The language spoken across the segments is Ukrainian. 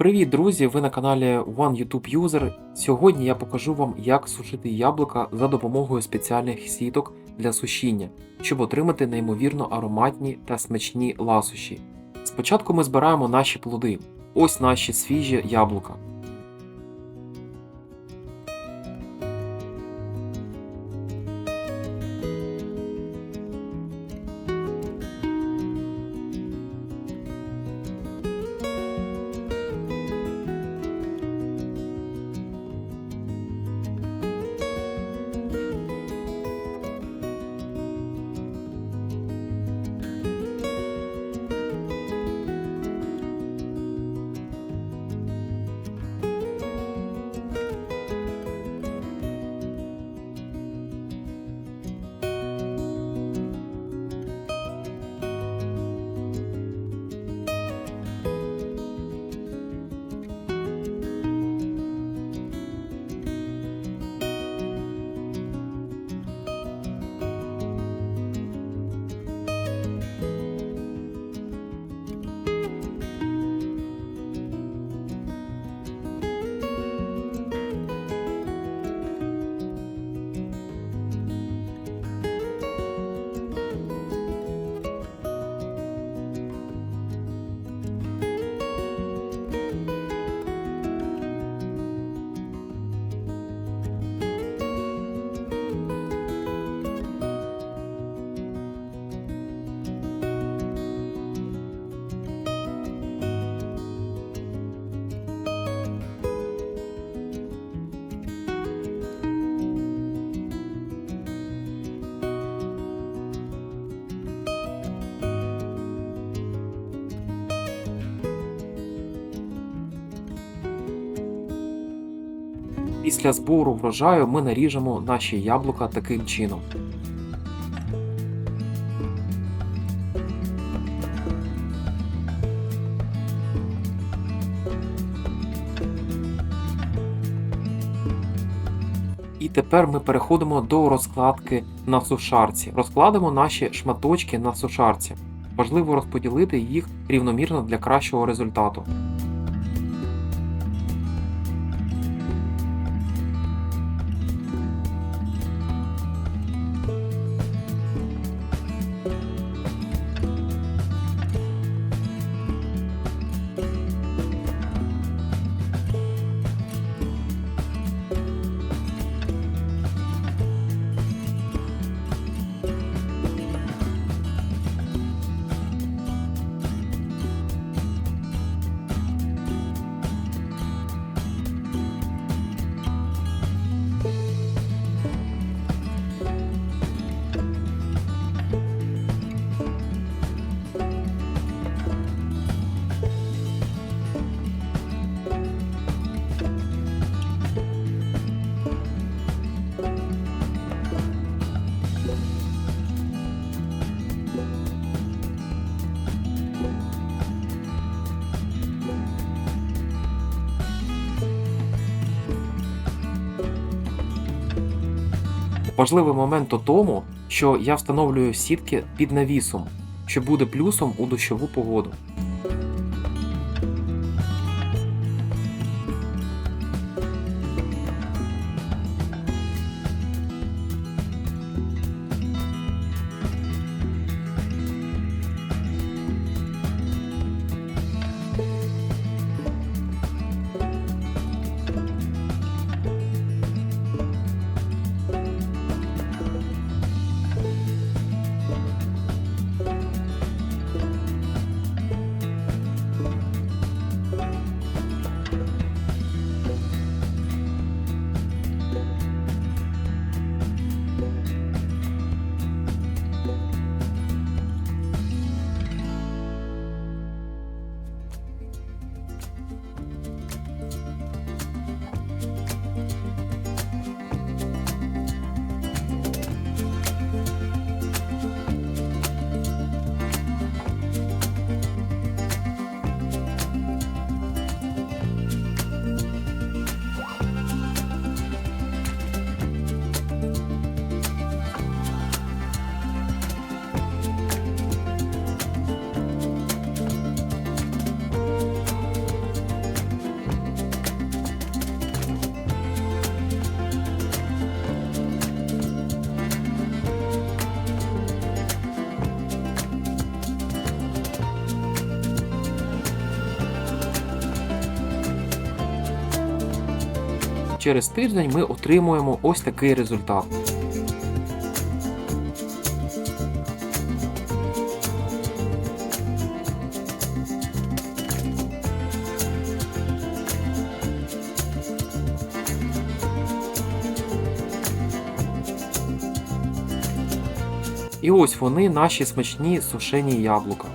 Привіт, друзі! Ви на каналі One YouTube User. Сьогодні я покажу вам, як сушити яблука за допомогою спеціальних сіток для сушіння, щоб отримати неймовірно ароматні та смачні ласощі. Спочатку ми збираємо наші плоди. Ось наші свіжі яблука. Після збору врожаю ми наріжемо наші яблука таким чином. І тепер ми переходимо до розкладки на сушарці. Розкладемо наші шматочки на сушарці. Важливо розподілити їх рівномірно для кращого результату. Важливий момент у тому, що я встановлюю сітки під навісом, що буде плюсом у дощову погоду. Через тиждень ми отримуємо ось такий результат. І ось вони, наші смачні сушені яблука.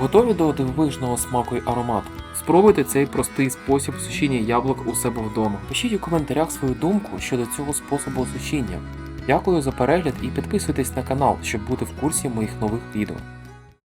Готові до дивовижного смаку й аромату? Спробуйте цей простий спосіб сушіння яблук у себе вдома. Пишіть у коментарях свою думку щодо цього способу сушіння. Дякую за перегляд і підписуйтесь на канал, щоб бути в курсі моїх нових відео.